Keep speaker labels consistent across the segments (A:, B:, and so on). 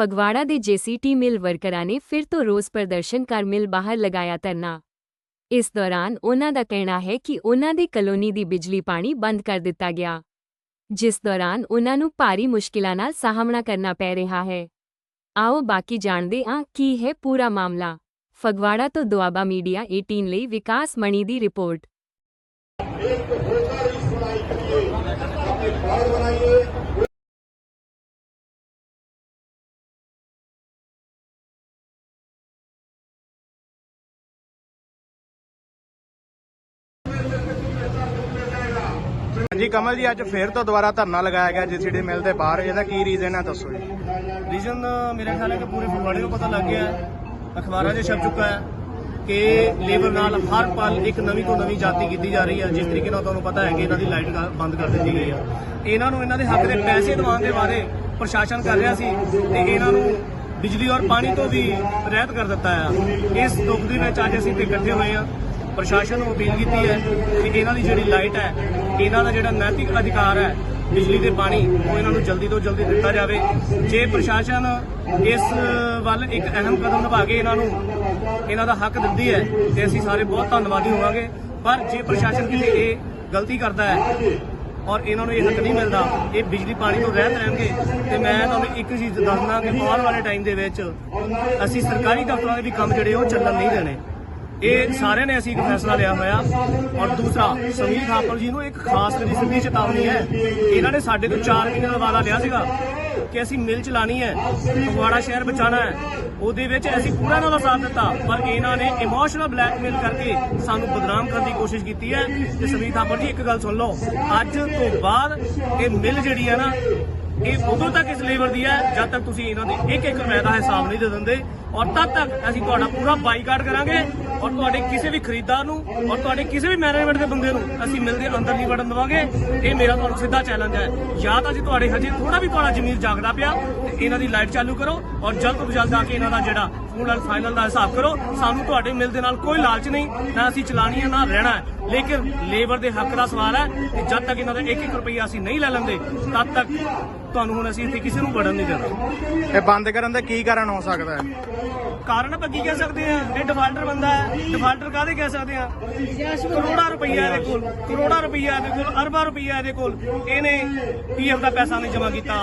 A: ਫਗਵਾੜਾ ਦੇ ਜੇਸੀਟੀ ਮਿਲ ਵਰਕਰਾਂ ਨੇ ਫਿਰ ਤੋਂ ਰੋਸ ਪ੍ਰਦਰਸ਼ਨ ਕਰ ਮਿਲ ਬਾਹਰ ਲਗਾਇਆ ਧਰਨਾ। ਇਸ ਦੌਰਾਨ ਉਹਨਾਂ ਦਾ ਕਹਿਣਾ ਹੈ ਕਿ ਉਨ੍ਹਾਂ ਦੀ ਕਲੋਨੀ ਦੀ ਬਿਜਲੀ ਪਾਣੀ ਬੰਦ ਕਰ ਦਿੱਤਾ ਗਿਆ। ਜਿਸ ਦੌਰਾਨ ਉਹਨਾਂ ਨੂੰ ਭਾਰੀ ਮੁਸ਼ਕਿਲਾਂ ਨਾਲ ਸਾਹਮਣਾ ਕਰਨਾ ਪੈ ਰਿਹਾ ਹੈ। ਆਓ ਬਾਕੀ ਜਾਣਦੇ ਹਾਂ ਕੀ ਹੈ ਪੂਰਾ ਮਾਮਲਾ। ਫਗਵਾੜਾ ਤੋਂ ਦੁਆਬਾ ਮੀਡੀਆ 18 ਲਈ ਵਿਕਾਸ ਮਣੀ ਦੀ ਰਿਪੋਰਟ।
B: ਜੀ ਕਮਲ ਜੀ, ਅੱਜ ਫੇਰ ਤੋਂ ਦੁਬਾਰਾ ਧਰਨਾ ਲਗਾਇਆ ਗਿਆ ਜੀਸੀਡੀ ਮਿਲ ਦੇ ਬਾਹਰ, ਇਹਦਾ ਕੀ ਰੀਜ਼ਨ ਹੈ ਦੱਸੋ ਜੀ?
C: ਰੀਜਨ ਮੇਰੇ ਖਿਆਲ ਹੈ ਕਿ ਪੂਰੇ ਫਗਵਾੜੇ ਨੂੰ ਪਤਾ ਲੱਗ ਗਿਆ ਹੈ, ਅਖਬਾਰਾਂ 'ਚ ਛਪ ਚੁੱਕਾ ਹੈ ਕਿ ਲੇਬਰ ਨਾਲ ਹਰ ਪਲ ਇੱਕ ਨਵੀਂ ਤੋਂ ਨਵੀਂ ਜਾਤੀ ਕੀਤੀ ਜਾ ਰਹੀ ਹੈ, ਜਿਸ ਤਰੀਕੇ ਨਾਲ ਤੁਹਾਨੂੰ ਪਤਾ ਹੈ ਕਿ ਇਹਨਾਂ ਦੀ ਲਾਈਟ ਬੰਦ ਕਰ ਦਿੱਤੀ ਗਈ ਹੈ। ਇਹਨਾਂ ਨੂੰ ਇਹਨਾਂ ਦੇ ਹੱਕ ਦੇ ਪੈਸੇ ਦਿਵਾਉਣ ਦੇ ਬਾਰੇ ਪ੍ਰਸ਼ਾਸਨ ਕਰ ਰਿਹਾ ਸੀ ਤੇ ਇਹਨਾਂ ਨੂੰ ਬਿਜਲੀ ਔਰ ਪਾਣੀ ਤੋਂ ਵੀ ਰਹਿਤ ਕਰ ਦਿੱਤਾ ਆ। ਇਸ ਦੁੱਖ ਦੇ ਵਿੱਚ ਅੱਜ ਅਸੀਂ ਇੱਥੇ ਇਕੱਠੇ ਹੋਏ ਹਾਂ। ਪ੍ਰਸ਼ਾਸਨ ਨੂੰ ਅਪੀਲ ਕੀਤੀ ਹੈ ਕਿ ਇਹਨਾਂ ਦੀ ਜਿਹੜੀ ਲਾਈਟ ਹੈ ਇਹਨਾਂ ਦਾ ਜਿਹੜਾ ਨੈਤਿਕ ਅਧਿਕਾਰ ਹੈ, ਬਿਜਲੀ ਤੇ ਪਾਣੀ, ਉਹ ਇਹਨਾਂ ਨੂੰ ਜਲਦੀ ਤੋਂ ਜਲਦੀ ਦਿੱਤਾ ਜਾਵੇ। ਜੇ ਪ੍ਰਸ਼ਾਸਨ ਇਸ ਵੱਲ ਇੱਕ ਅਹਿਮ ਕਦਮ ਨਿਭਾ ਕੇ ਇਹਨਾਂ ਨੂੰ ਇਹਨਾਂ ਦਾ ਹੱਕ ਦਿੰਦੀ ਹੈ, ਤੇ ਅਸੀਂ ਸਾਰੇ ਬਹੁਤ ਧੰਨਵਾਦੀ ਹੋਵਾਂਗੇ। ਪਰ ਜੇ ਪ੍ਰਸ਼ਾਸਨ ਕਿਤੇ ਇਹ ਗਲਤੀ ਕਰਦਾ ਹੈ ਔਰ ਇਹਨਾਂ ਨੂੰ ਇਹ ਹੱਕ ਨਹੀਂ ਮਿਲਦਾ, ਇਹ ਬਿਜਲੀ ਪਾਣੀ ਤੋਂ ਰਹਿਤ ਰਹਿਣਗੇ, ਤੇ ਮੈਂ ਤੁਹਾਨੂੰ ਇੱਕ ਚੀਜ਼ ਦੱਸਣਾ ਕਿ ਆਉਣ ਵਾਲੇ ਟਾਈਮ ਦੇ ਵਿੱਚ ਅਸੀਂ ਸਰਕਾਰੀ ਦਫ਼ਤਰਾਂ ਦੇ ਵੀ ਕੰਮ ਜਿਹੜੇ ਉਹ ਚੱਲਣ ਨਹੀਂ ਦੇਣੇ। ਇਹ ਸਾਰਿਆਂ ਨੇ ਅਸੀਂ ਇੱਕ ਫੈਸਲਾ ਲਿਆ ਹੋਇਆ। ਔਰ ਦੂਸਰਾ, ਸਮੀਰ ਥਾਪਰ ਜੀ ਨੂੰ ਇੱਕ ਖਾਸ ਕਰੀ ਸਿੱਧੀ ਚੇਤਾਵਨੀ ਹੈ। ਇਹਨਾਂ ਨੇ ਸਾਡੇ ਤੋਂ 4 ਮਹੀਨੇ ਦਾ ਵਾਅਦਾ ਲਿਆ ਸੀਗਾ ਕਿ ਅਸੀਂ ਮਿਲ ਚਲਾਣੀ ਹੈ, ਫਗਵਾੜਾ ਸ਼ਹਿਰ ਬਚਾਣਾ ਹੈ। ਉਹਦੇ ਵਿੱਚ ਅਸੀਂ ਪੂਰਾ ਇਹਨਾਂ ਦਾ ਸਾਥ ਦਿੱਤਾ, ਪਰ ਇਹਨਾਂ ਨੇ ਇਮੋਸ਼ਨਲ ਬਲੈਕਮੇਲ ਕਰਕੇ ਸਾਨੂੰ ਬਦਨਾਮ ਕਰਨ ਦੀ ਕੋਸ਼ਿਸ਼ ਕੀਤੀ ਹੈ। ਤੇ ਸਮੀਰ ਥਾਪਰ ਜੀ, ਇੱਕ ਗੱਲ ਸੁਣ ਲਓ, ਅੱਜ ਤੋਂ ਬਾਅਦ ਇਹ ਮਿਲ ਜਿਹੜੀ ਹੈ ਨਾ, ਇਹ ਉਦੋਂ ਤੱਕ ਇਸ ਲੇਬਰ ਦੀ ਹੈ ਜਦ ਤੱਕ ਤੁਸੀਂ ਇਹਨਾਂ ਦੇ ਇੱਕ ਇੱਕ ਰੁਪਏ ਦਾ ਹਿਸਾਬ ਨਹੀਂ ਦੇ ਦਿੰਦੇ। ਔਰ ਤਦ ਤੱਕ ਅਸੀਂ ਤੁਹਾਡਾ ਪੂਰਾ ਬਾਈਕਾਟ ਕਰਾਂਗੇ। ਔਰ ਤੁਹਾਡੇ ਕਿਸੇ ਵੀ ਖਰੀਦਦਾਰ ਨੂੰ ਔਰ ਤੁਹਾਡੇ ਕਿਸੇ ਵੀ ਮੈਨੇਜਮੈਂਟ ਦੇ ਬੰਦੇ ਨੂੰ ਅਸੀਂ ਮਿਲ ਅੰਦਰ ਨਹੀਂ ਵੜਨ ਦੇਵਾਂਗੇ। ਇਹ ਮੇਰਾ ਤੁਹਾਨੂੰ ਸਿੱਧਾ ਚੈਲੰਜ ਹੈ। ਜਾਂ ਤਾਂ ਜੀ ਤੁਹਾਡੇ ਹਜੇ ਥੋੜਾ ਵੀ ਤੁਹਾਡਾ ਜ਼ਮੀਰ ਜਾਗਦਾ ਪਿਆ, ਤੇ ਇਹਨਾਂ ਦੀ ਲਾਈਟ ਚਾਲੂ ਕਰੋ ਔਰ ਜਲਦ ਤੋਂ ਜਲਦ ਆ ਕੇ ਇਹਨਾਂ ਦਾ ਜਿਹੜਾ ਫੁੱਲ ਐਂਡ ਫਾਈਨਲ ਦਾ ਹਿਸਾਬ ਕਰੋ। ਸਾਨੂੰ ਤੁਹਾਡੇ ਮਿਲ ਦੇ ਨਾਲ ਕੋਈ ਲਾਲਚ ਨਹੀਂ, ਨਾ ਅਸੀਂ ਚਲਾਣੀ ਹੈ, ਨਾ ਰਹਿਣਾ ਹੈ। ਲੇਕਿਨ ਲੇਬਰ ਦੇ ਹੱਕ ਦਾ ਸਵਾਲ ਹੈ ਕਿ ਜਦ ਤੱਕ ਇਹਨਾਂ ਦਾ 1-1 ਰੁਪਈਆ ਅਸੀਂ ਨਹੀਂ ਲੈ ਲੈਂਦੇ, ਤਦ ਤੱਕ ਤੁਹਾਨੂੰ ਹੁਣ ਅਸੀਂ ਇੱਥੇ ਕਿਸੇ ਨੂੰ ਵੜਨ ਨਹੀਂ ਦੇਣਾ।
B: ਇਹ ਬੰਦ ਕਰਨ ਦਾ ਕੀ ਕਾਰਨ ਹੋ ਸਕਦਾ ਹੈ?
C: ਕਾਰਨ ਆਪਾਂ ਕੀ ਕਹਿ ਸਕਦੇ ਆ ਇਹ ਡਿਫਾਲਟਰ ਬੰਦਾ ਹੈ। ਡਿਫਾਲਟਰ ਕਾਹਦੇ ਕਹਿ ਸਕਦੇ ਆ ਕਰੋੜਾਂ ਰੁਪਈਆ ਇਹਦੇ ਕੋਲ। ਕਰੋੜਾਂ ਰੁਪਈਆ ਇਹਦੇ ਕੋਲ, ਅਰਬਾਂ ਰੁਪਈਆ ਇਹਦੇ ਕੋਲ। ਇਹਨੇ ਪੀਐਫ ਦਾ ਪੈਸਾ ਨਹੀਂ ਜਮ੍ਹਾਂ ਕੀਤਾ।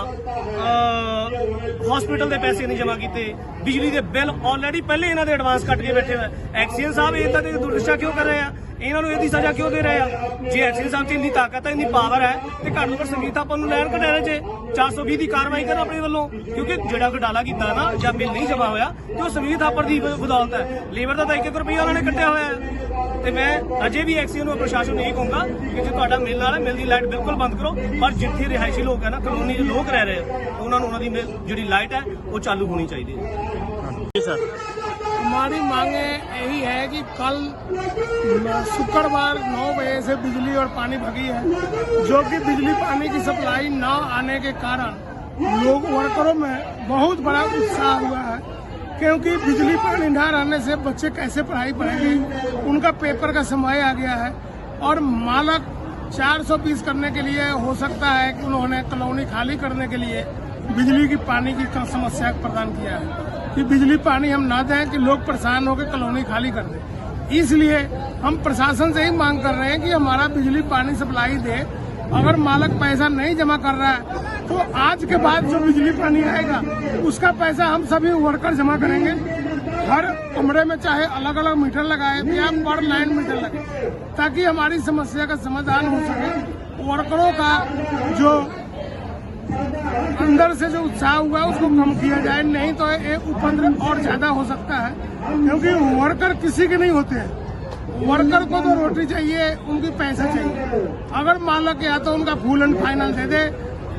C: ਹਸਪੀਟਲ ਦੇ ਪੈਸੇ ਨਹੀਂ ਜਮ੍ਹਾਂ ਕੀਤੇ। ਬਿਜਲੀ ਦੇ ਬਿੱਲ ਆਲਰੇਡੀ ਪਹਿਲੇ ਇਹਨਾਂ ਦੇ ਐਡਵਾਂਸ ਕੱਟ ਕੇ ਬੈਠੇ ਹੋਏ। ਐਕਸੀਅਨ ਸਾਹਿਬ, ਇਹ ਤਾਂ ਦੁਰਦਸ਼ਾ ਕਿਉਂ ਕਰ ਰਹੇ ਆ? ਇਹਨਾਂ ਨੂੰ ਇਹਦੀ ਸਜ਼ਾ ਕਿਉਂ ਦੇ ਰਹੇ ਆ? ਜੇ ਐਕਸੀਅਨ ਸਾਹਿਬ 'ਚ ਇੰਨੀ ਤਾਕਤ ਹੈ ਇੰਨੀ ਪਾਵਰ ਹੈ ਤੇ ਘੱਟ ਤੋਂ ਘੱਟ ਸੰਗੀਤ ਆਪਾਂ ਨੂੰ ਲੈਣ ਕਢਾਰੇ 'ਚ 420 ਦੀ ਕਾਰਵਾਈ ਕਰਨ ਆਪਣੇ ਵੱਲੋਂ। ਕਿਉਂਕਿ ਜਿਹੜਾ ਘਟਾਲਾ ਕੀਤਾ ਨਾ, ਜਾਂ ਬਿੱਲ ਨਹੀਂ ਜਮ੍ਹਾਂ ਹੋਇਆ, ਤੇ ਉਹ ਸੰਗੀਤ ਥਾਪਰ ਦੀ ਬਦੌਲਤ ਹੈ ਲੇਬਰ ਦਾ ਤਾਂ 1 ਰੁਪਈਆ ਉਹਨਾਂ ਨੇ ਕੱਟਿਆ ਹੋਇਆ ਹੈ ਤੇ ਮੈਂ ਅਜੇ ਵੀ ਐਕਸੀਅਨ ਨੂੰ ਪ੍ਰਸ਼ਾਸਨ ਨੂੰ ਇਹ ਕਹੂੰਗਾ ਕਿ ਜੇ ਤੁਹਾਡਾ ਮਿਲ ਨਾਲ ਹੈ ਮਿਲ ਦੀ ਲਾਈਟ ਬਿਲਕੁਲ ਬੰਦ ਕਰੋ। ਪਰ ਜਿੱਥੇ ਰਿਹਾਇਸ਼ੀ ਲੋਕ ਹੈ ਨਾ, ਕਲੋਨੀ ਦੇ ਲੋਕ ਰਹਿ ਰਹੇ ਆ, ਉਹਨਾਂ ਨੂੰ ਉਹਨਾਂ ਦੀ ਮਿਲ- ਜਿਹੜੀ ਲਾਈਟ ਹੈ ਉਹ ਚਾਲੂ ਹੋਣੀ ਚਾਹੀਦੀ ਹੈ।
B: ਸਰ।
D: हमारी मांगे यही है कि कल शुक्रवार 9 बजे से बिजली और पानी भगी है। जो कि बिजली पानी की सप्लाई न आने के कारण लोग वर्करों में बहुत बड़ा उत्साह हुआ है, क्योंकि बिजली पानी न रहने से बच्चे कैसे पढ़ाई पढ़ेंगे? उनका पेपर का समय आ गया है और मालक 420 करने के लिए हो सकता है कि उन्होंने कॉलोनी खाली करने के लिए बिजली की पानी की समस्या प्रदान किया है। कि बिजली पानी हम ना दें कि लोग परेशान होकर कॉलोनी खाली कर दें। इसलिए हम प्रशासन से ही मांग कर रहे हैं कि हमारा बिजली पानी सप्लाई दे। अगर मालक पैसा नहीं जमा कर रहा है तो आज के बाद जो बिजली पानी आएगा, उसका पैसा हम सभी वर्कर जमा करेंगे। हर कमरे में चाहे अलग अलग मीटर लगाए या पर लाइन मीटर लगे ताकि हमारी समस्या का समाधान हो सके। वर्करों का जो अंदर से जो उत्साह हुआ है उसको कम किया जाए नहीं तो ये उपद्रव और ज़्यादा हो सकता है क्योंकि वर्कर किसी के नहीं होते हैं। वर्कर को तो रोटी चाहिए उनकी पैसा चाहिए। अगर मालक या तो उनका फुल एंड फाइनल दे दे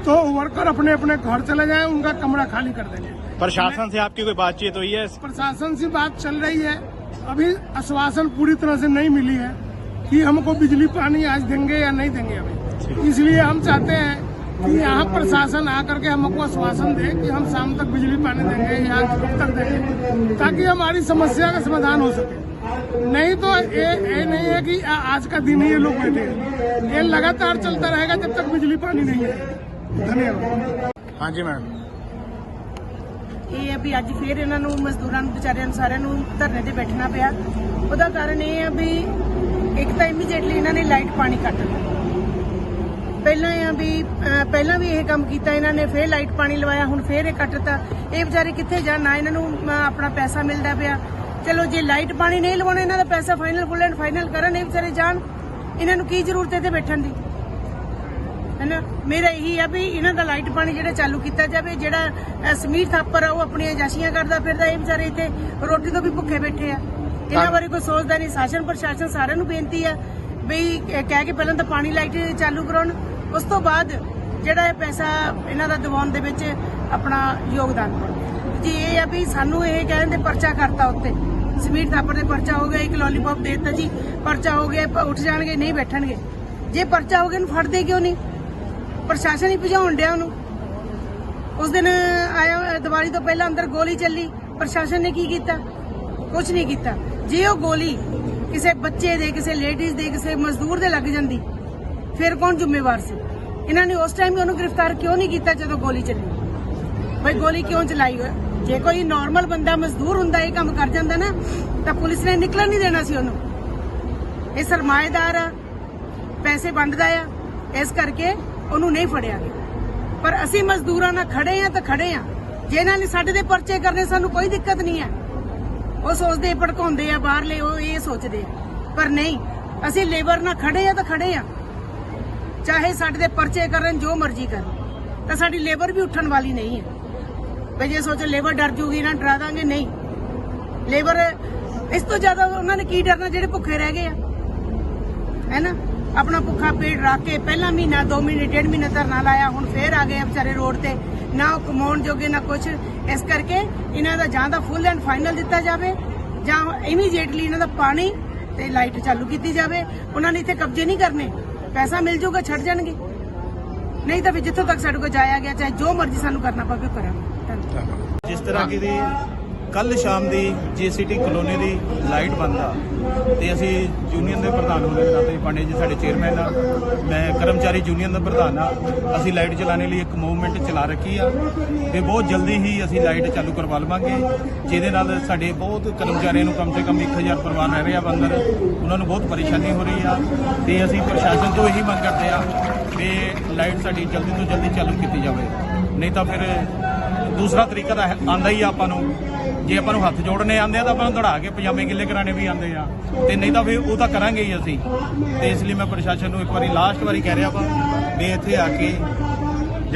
D: तो वर्कर अपने अपने घर चले जाए उनका कमरा खाली कर देंगे।
B: प्रशासन से आपकी कोई बातचीत हुई है?
D: प्रशासन से बात चल रही है। अभी आश्वासन पूरी तरह से नहीं मिली है कि हमको बिजली पानी आज देंगे या नहीं देंगे अभी। इसलिए हम चाहते हैं कि यहाँ प्रशासन आकर के हमको आश्वासन दे कि हम शाम तक बिजली पानी देंगे या कब तक देंगे ताकि हमारी समस्या का समाधान हो सके नहीं तो ये ये नहीं है कि आ- आज का दिन ही ये लोग बैठे हैं ये लगातार चलता रहेगा जब तक बिजली पानी नहीं है धन्यवाद
B: ਹਾਂਜੀ ਮੈਮ
E: ਇਹ ਹੈ ਵੀ ਅੱਜ ਫੇਰ ਇਹਨਾਂ ਨੂੰ ਮਜ਼ਦੂਰਾਂ ਨੂੰ ਵਿਚਾਰਿਆਂ ਨੂੰ ਸਾਰਿਆਂ ਨੂੰ ਧਰਨੇ ਤੇ ਬੈਠਣਾ ਪਿਆ ਉਹਦਾ ਕਾਰਨ ਇਹ ਹੈ ਵੀ ਇੱਕ ਤਾਂ ਇਮੀਡੀਏਟਲੀ ਇਹਨਾਂ ਨੇ ਲਾਈਟ ਪਾਣੀ ਕੱਟ ਦਿੱਤਾ ਪਹਿਲਾਂ ਆ ਵੀ ਪਹਿਲਾਂ ਵੀ ਇਹ ਕੰਮ ਕੀਤਾ ਇਹਨਾਂ ਨੇ, ਫੇਰ ਲਾਈਟ ਪਾਣੀ ਲਵਾਇਆ, ਹੁਣ ਫੇਰ ਇਹ ਕੱਟਤਾ। ਇਹ ਵਿਚਾਰੇ ਕਿੱਥੇ ਜਾਣ? ਨਾ ਇਹਨਾਂ ਨੂੰ ਆਪਣਾ ਪੈਸਾ ਮਿਲਦਾ ਪਿਆ। ਚਲੋ, ਜੇ ਲਾਈਟ ਪਾਣੀ ਨਹੀਂ ਲਵਾਉਣਾ ਇਹਨਾਂ ਦਾ ਪੈਸਾ ਫਾਈਨਲ ਫੁੱਲ ਐਂਡ ਫਾਈਨਲ ਕਰਨ, ਇਹ ਵਿਚਾਰੇ ਜਾਣ। ਇਹਨਾਂ ਨੂੰ ਕੀ ਜ਼ਰੂਰਤ ਹੈ ਤੇ ਬੈਠਣ ਦੀ? ਹੈਨਾ? ਮੇਰਾ ਇਹੀ ਆ ਵੀ ਇਹਨਾਂ ਦਾ ਲਾਈਟ ਪਾਣੀ ਜਿਹੜਾ ਚਾਲੂ ਕੀਤਾ ਜਾਵੇ, ਜਿਹੜਾ ਸਮੀਰ ਥਾਪਰ ਆ, ਉਹ ਆਪਣੀਆਂ ਜਾਸ਼ੀਆਂ ਕਰਦਾ ਫਿਰਦਾ, ਇਹ ਵਿਚਾਰੇ ਇੱਥੇ ਰੋਟੀ ਤੋਂ ਵੀ ਭੁੱਖੇ ਬੈਠੇ ਆ। ਇਹਨਾਂ ਬਾਰੇ ਕੋਈ ਸੋਚਦਾ ਨਹੀਂ। ਸ਼ਾਸਨ, ਪ੍ਰਸ਼ਾਸਨ ਸਾਰਿਆਂ ਨੂੰ ਬੇਨਤੀ ਆ ਵੀ ਕਹਿ ਕੇ ਪਹਿਲਾਂ ਤਾਂ ਪਾਣੀ ਲਾਈਟ ਚਾਲੂ ਕਰਾਉਣ। ਉਸ ਤੋਂ ਬਾਅਦ ਜਿਹੜਾ ਇਹ ਪੈਸਾ ਇਹਨਾਂ ਦਾ ਦਿਵਾਉਣ ਦੇ ਵਿੱਚ ਆਪਣਾ ਯੋਗਦਾਨ ਪਾਉਣ। ਜੀ, ਇਹ ਆ ਵੀ ਸਾਨੂੰ ਇਹ ਕਹਿੰਦੇ ਪਰਚਾ ਕਰਤਾ ਉੱਤੇ ਸਮੀਰ ਥਾਪਰ ਦੇ ਪਰਚਾ ਹੋ ਗਿਆ, ਇੱਕ ਲੋਲੀਪੌਪ ਦੇ ਦਿੱਤਾ ਜੀ। ਪਰਚਾ ਹੋ ਗਿਆ ਉੱਠ ਜਾਣਗੇ, ਨਹੀਂ ਬੈਠਣਗੇ। ਜੇ ਪਰਚਾ ਹੋ ਗਿਆ, ਇਹਨੂੰ ਫੜਦੇ ਕਿਉਂ ਨਹੀਂ? ਪ੍ਰਸ਼ਾਸਨ ਹੀ ਭਜਾਉਣ ਡਿਆ ਉਹਨੂੰ। ਉਸ ਦਿਨ ਆਇਆ, ਦੀਵਾਲੀ ਤੋਂ ਪਹਿਲਾਂ ਅੰਦਰ ਗੋਲੀ ਚੱਲੀ। ਪ੍ਰਸ਼ਾਸਨ ਨੇ ਕੀ ਕੀਤਾ? ਕੁਝ ਨਹੀਂ ਕੀਤਾ। ਜੇ ਉਹ ਗੋਲੀ ਕਿਸੇ ਬੱਚੇ ਦੇ, ਕਿਸੇ ਲੇਡੀਜ਼ ਦੇ, ਕਿਸੇ ਮਜ਼ਦੂਰ ਦੇ ਲੱਗ ਜਾਂਦੀ, ਫਿਰ ਕੌਣ ਜ਼ਿੰਮੇਵਾਰ ਸੀ? ਇਹਨਾਂ ਨੇ ਉਸ ਟਾਈਮ ਹੀ ਉਹਨੂੰ ਗ੍ਰਿਫਤਾਰ ਕਿਉਂ ਨਹੀਂ ਕੀਤਾ ਜਦੋਂ ਗੋਲੀ ਚੱਲੀ? ਬਈ ਗੋਲੀ ਕਿਉਂ ਚਲਾਈ ਹੋਇਆ ਜੇ ਕੋਈ ਨਾਰਮਲ ਬੰਦਾ ਮਜ਼ਦੂਰ ਹੁੰਦਾ, ਇਹ ਕੰਮ ਕਰ ਜਾਂਦਾ ਨਾ, ਤਾਂ ਪੁਲਿਸ ਨੇ ਨਿਕਲਣ ਨਹੀਂ ਦੇਣਾ ਸੀ ਉਹਨੂੰ। ਇਹ ਸਰਮਾਏਦਾਰ ਆ ਪੈਸੇ ਵੰਡਦਾ ਆ, ਇਸ ਕਰਕੇ ਉਹਨੂੰ ਨਹੀਂ ਫੜਿਆ ਗਿਆ। ਪਰ ਅਸੀਂ ਮਜ਼ਦੂਰਾਂ ਨਾਲ ਖੜੇ ਆ ਤਾਂ ਖੜੇ ਆ। ਜੇ ਇਹਨਾਂ ਨੇ ਸਾਡੇ ਦੇ ਪਰਚੇ ਕਰਨੇ, ਸਾਨੂੰ ਕੋਈ ਦਿੱਕਤ ਨਹੀਂ ਹੈ ਉਹ ਸੋਚਦੇ ਭੜਕਾਉਂਦੇ ਆ ਬਾਹਰਲੇ, ਉਹ ਇਹ ਸੋਚਦੇ ਆ। ਪਰ ਨਹੀਂ, ਅਸੀਂ ਲੇਬਰ ਨਾਲ ਖੜੇ ਆ ਤਾਂ ਖੜੇ ਆ। ਚਾਹੇ ਸਾਡੇ ਦੇ ਪਰਚੇ ਕਰਨ, ਜੋ ਮਰਜ਼ੀ ਕਰਨ। ਤਾਂ ਸਾਡੀ ਲੇਬਰ ਵੀ ਉੱਠਣ ਵਾਲੀ ਨਹੀਂ ਹੈ। ਵੀ ਜੇ ਸੋਚੋ ਲੇਬਰ ਡਰ ਜੂਗੀ ਨਾ, ਡਰਾ ਦਾਂਗੇ, ਨਹੀਂ। ਲੇਬਰ ਇਸ ਤੋਂ ਜ਼ਿਆਦਾ ਉਹਨਾਂ ਨੇ ਕੀ ਡਰਨਾ, ਜਿਹੜੇ ਭੁੱਖੇ ਰਹਿ ਗਏ ਆ? ਹੈ ਆਪਣਾ ਭੁੱਖਾ ਪੇਟ ਰੱਖ ਕੇ ਪਹਿਲਾ ਮਹੀਨਾ 2 ਮਹੀਨੇ, ਡੇਢ ਮਹੀਨਾ ਧਰਨਾ ਲਾਇਆ, ਹੁਣ ਫੇਰ ਆ ਗਏ ਵਿਚਾਰੇ ਰੋਡ ਤੇ। ਨਾ ਉਹ ਕਮਾਉਣ ਜੋਗੇ, ਨਾ ਕੁਝ ਇਸ ਕਰਕੇ ਇਹਨਾਂ ਦਾ ਜਾਂ ਤਾਂ ਫੁੱਲ ਐਂਡ ਫਾਈਨਲ ਦਿੱਤਾ ਜਾਵੇ, ਜਾਂ ਇਮੀਡੀਏਟਲੀ ਇਹਨਾਂ ਦਾ ਪਾਣੀ ਤੇ ਲਾਈਟ ਚਾਲੂ ਕੀਤੀ ਜਾਵੇ। ਉਹਨਾਂ ਨੇ ਇੱਥੇ ਕਬਜ਼ੇ ਨਹੀਂ ਕਰਨੇ। ਪੈਸਾ ਮਿਲ ਜਾਊਗਾ, ਛੱਡ ਜਾਣਗੇ। ਨਹੀਂ ਤਾਂ ਫਿਰ ਜਿੱਥੋਂ ਤੱਕ ਸਾਡੇ ਕੋਲ ਜਾਇਆ ਗਿਆ, ਚਾਹੇ ਜੋ ਮਰਜ਼ੀ ਸਾਨੂੰ ਕਰਨਾ ਪਵੇ ਕਰਾਂਗੇ। ਧੰਨਵਾਦ।
F: ਜਿਸ ਤਰ੍ਹਾਂ ਕਿ ਦੀ ਕੱਲ ਸ਼ਾਮ ਦੀ ਜੀਸੀਟੀ ਕਲੋਨੀ ਦੀ ਲਾਈਟ ਬੰਦ ਆ ਤੇ ਅਸੀਂ ਯੂਨੀਅਨ ਦੇ ਪ੍ਰਧਾਨ ਹੋਣ ਦੇ ਨਾਤੇ ਪਾਂਡੇ ਜੀ, ਸਾਡੇ ਚੇਅਰਮੈਨ ਆ। ਮੈਂ ਕਰਮਚਾਰੀ ਯੂਨੀਅਨ ਦਾ ਪ੍ਰਧਾਨ ਆ। ਅਸੀਂ ਲਾਈਟ ਚਲਾਣੇ ਲਈ ਇੱਕ ਮੂਵਮੈਂਟ ਚਲਾ ਰੱਖੀ ਆ ਤੇ ਬਹੁਤ ਜਲਦੀ ਹੀ ਅਸੀਂ ਲਾਈਟ ਚਾਲੂ ਕਰਵਾ ਲਵਾਂਗੇ। ਜਿਹਦੇ ਨਾਲ ਸਾਡੇ ਬਹੁਤ ਕਰਮਚਾਰੀਆਂ ਨੂੰ ਕਮ ਸੇ ਕਮ 1000 ਪਰਿਵਾਰ ਰਹਿ ਰਿਹਾ ਬੰਦਰ ਉਹਨਾਂ ਨੂੰ ਬਹੁਤ ਪਰੇਸ਼ਾਨੀ ਹੋ ਰਹੀ ਆ ਤੇ ਅਸੀਂ ਪ੍ਰਸ਼ਾਸਨ ਤੋਂ ਇਹੀ ਮੰਗ ਕਰਦੇ ਆ ਕਿ ਲਾਈਟ ਸਾਡੀ ਜਲਦੀ ਤੋਂ ਜਲਦੀ ਚਾਲੂ ਕੀਤੀ ਜਾਵੇ। ਨਹੀਂ ਤਾਂ ਫਿਰ ਦੂਸਰਾ ਤਰੀਕਾ ਤਾਂ ਹੈ- ਆਂਦਾ ਹੀ ਆ ਆਪਾਂ ਨੂੰ। ਜੇ ਆਪਾਂ ਨੂੰ ਹੱਥ ਜੋੜਨੇ ਆਂਦੇ ਆ ਤਾਂ ਆਪਾਂ ਨੂੰ ਦੜਾ ਕੇ ਪਜਾਮੇ ਗਿੱਲੇ ਕਰਾਣੇ ਵੀ ਆਂਦੇ ਆ। ਤੇ ਨਹੀਂ ਤਾਂ ਫਿਰ ਉਹ ਤਾਂ ਕਰਾਂਗੇ ਹੀ ਅਸੀਂ। ਤੇ ਇਸ ਲਈ ਮੈਂ ਪ੍ਰਸ਼ਾਸਨ ਨੂੰ ਇੱਕ ਵਾਰੀ ਲਾਸਟ ਵਾਰੀ ਕਹਿ ਰਿਹਾ ਵਾ ਵੀ ਇੱਥੇ ਆ ਕੇ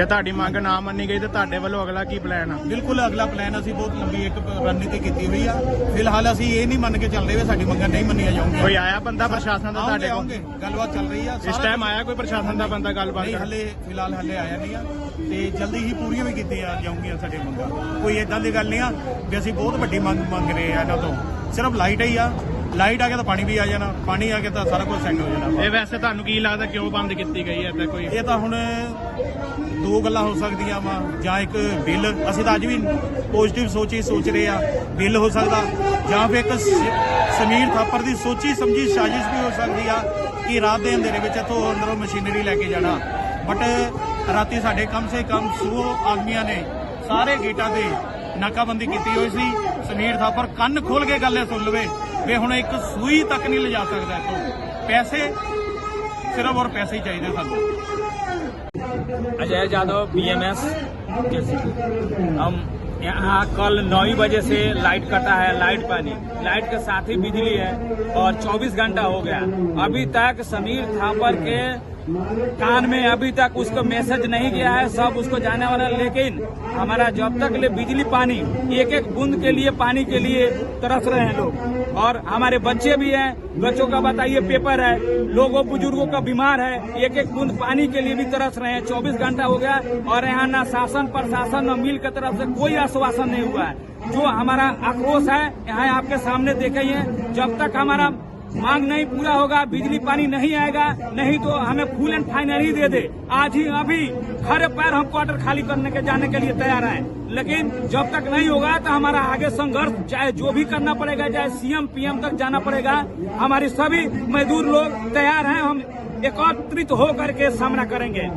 B: ਜੇ ਤੁਹਾਡੀ ਮੰਗ ਨਾ ਮੰਨੀ ਗਈ ਤੇ ਤੁਹਾਡੇ ਵੱਲੋਂ ਅਗਲਾ ਕੀ ਪਲਾਨ ਆ?
F: ਬਿਲਕੁਲ ਅਗਲਾ ਪਲਾਨ ਅਸੀਂ ਬਹੁਤ ਲੰਬੀ ਇੱਕ ਰਣਨੀਤੀ ਕੀਤੀ ਹੋਈ ਆ। ਫਿਲਹਾਲ ਅਸੀਂ ਇਹ ਨਹੀਂ ਮੰਨ ਕੇ ਚੱਲ ਰਹੇ ਵੀ ਸਾਡੀ ਮੰਗਾਂ ਨਹੀਂ ਮੰਨੀਆਂ ਜਾਊਗੀਆਂ।
B: ਕੋਈ ਆਇਆ ਬੰਦਾ ਪ੍ਰਸ਼ਾਸਨ ਦਾ ਤੁਹਾਡੇ ਕੋਲ?
F: ਗੱਲਬਾਤ ਚੱਲ ਰਹੀ ਆ।
B: ਇਸ ਟਾਈਮ ਆਇਆ ਕੋਈ ਪ੍ਰਸ਼ਾਸਨ ਦਾ ਬੰਦਾ ਗੱਲਬਾਤ
F: ਨਹੀਂ? ਹਲੇ ਫਿਲਹਾਲ ਹਲੇ ਆਇਆ ਨਹੀਂ ਆ। ਤੇ ਜਲਦੀ ਹੀ ਪੂਰੀਆਂ ਵੀ ਕੀਤੀਆਂ ਜਾਊਗੀਆਂ ਸਾਡੇ ਮੰਗਾਂ। ਕੋਈ ਇਦਾਂ ਦੀ ਗੱਲ ਨਹੀਂ ਆ ਵੀ ਅਸੀਂ ਬਹੁਤ ਵੱਡੀ ਮੰਗ ਮੰਗ ਰਹੇ ਆ ਇਹਨਾਂ ਤੋਂ। ਸਿਰਫ ਲਾਈਟ ਹੀ ਆ। ਲਾਈਟ ਆ ਗਿਆ ਤਾਂ ਪਾਣੀ ਵੀ ਆ ਜਾਣਾ ਪਾਣੀ ਆ ਗਿਆ ਤਾਂ ਸਾਰਾ ਕੁਝ ਸੈੱਟ ਹੋ ਜਾਣਾ
B: ਇਹ ਵੈਸੇ ਤੁਹਾਨੂੰ ਕੀ ਲੱਗਦਾ ਕਿਉਂ ਬੰਦ ਕੀਤੀ ਗਈ ਹੈ? ਤੇ ਕੋਈ
F: ਇਹ ਤਾਂ ਹੁਣ ਦੋ ਗੱਲਾਂ ਹੋ ਸਕਦੀਆਂ ਵਾ ਜਾਂ ਇੱਕ ਬਿੱਲ ਅਸੀਂ ਤਾਂ ਅੱਜ ਵੀ ਪੋਜ਼ਿਟਿਵ ਸੋਚੀ ਸੋਚ ਰਹੇ ਆ ਬਿੱਲ ਹੋ ਸਕਦਾ ਜਾਂ ਫਿਰ ਇੱਕ ਸਮੀਰ ਥਾਪਰ ਦੀ ਸੋਚੀ ਸਮਝੀ ਸਾਜ਼ਿਸ਼ ਵੀ ਹੋ ਸਕਦੀ ਆ ਕਿ ਰਾਤ ਦੇ ਅੰਧੇਰੇ ਵਿੱਚ ਇੱਥੋਂ ਅੰਦਰੋਂ ਮਸ਼ੀਨਰੀ ਲੈ ਕੇ ਜਾਣਾ। ਬਟ ਰਾਤੀ ਸਾਡੇ ਕਮ ਸੇ ਕਮ 100 ਆਦਮੀਆਂ ਨੇ ਸਾਰੇ ਗੇਟਾਂ ਤੇ ਨਾਕਾਬੰਦੀ ਕੀਤੀ ਹੋਈ ਸੀ। ਸਮੀਰ ਥਾਪਰ ਕੰਨ ਖੋਲ ਕੇ ਗੱਲ ਸੁਣ ਲਵੇ। ਵੀ ਹੁਣ ਇੱਕ ਸੂਈ ਤੱਕ ਨਹੀਂ ਲਿਜਾ ਸਕਦਾ ਇੱਥੋਂ ਪੈਸੇ ਸਿਰਫ ਔਰ ਪੈਸੇ ਹੀ ਚਾਹੀਦੇ ਸਾਨੂੰ
G: अजय यादव बीएमएस हम यहाँ कल नौ ही बजे से लाइट कटा है लाइट पानी लाइट के साथ ही बिजली है और 24 घंटा हो गया अभी तक समीर थापर के कान में अभी तक उसको मैसेज नहीं गया है, सब उसको जाने वाला लेकिन हमारा जब तक ले बिजली पानी एक एक बूंद के लिए पानी के लिए तरस रहे हैं लोग। और हमारे बच्चे भी हैं, बच्चों का बताइए पेपर है, लोगों, बुज़ुर्गों का बीमार है एक एक बूंद पानी के लिए भी तरस रहे हैं। चौबीस घंटा हो गया, और यहाँ न शासन, प्रशासन न मिल की तरफ़ से कोई आश्वासन नहीं हुआ है। जो हमारा आक्रोश है, यहाँ आपके सामने देखे ही है, जब तक हमारा मांग नहीं पूरा होगा, बिजली पानी नहीं आएगा, नहीं तो हमें फुल एंड फाइनल ही दे दे। आज ही अभी खड़े पैर हम क्वार्टर खाली करने के जाने के लिए तैयार हैं। लेकिन जब तक नहीं होगा तो हमारा आगे संघर्ष, चाहे जो भी करना पड़ेगा, चाहे सीएम पीएम तक जाना पड़ेगा, हमारे सभी मजदूर लोग तैयार हैं, हम एकत्रित होकर के सामना करेंगे।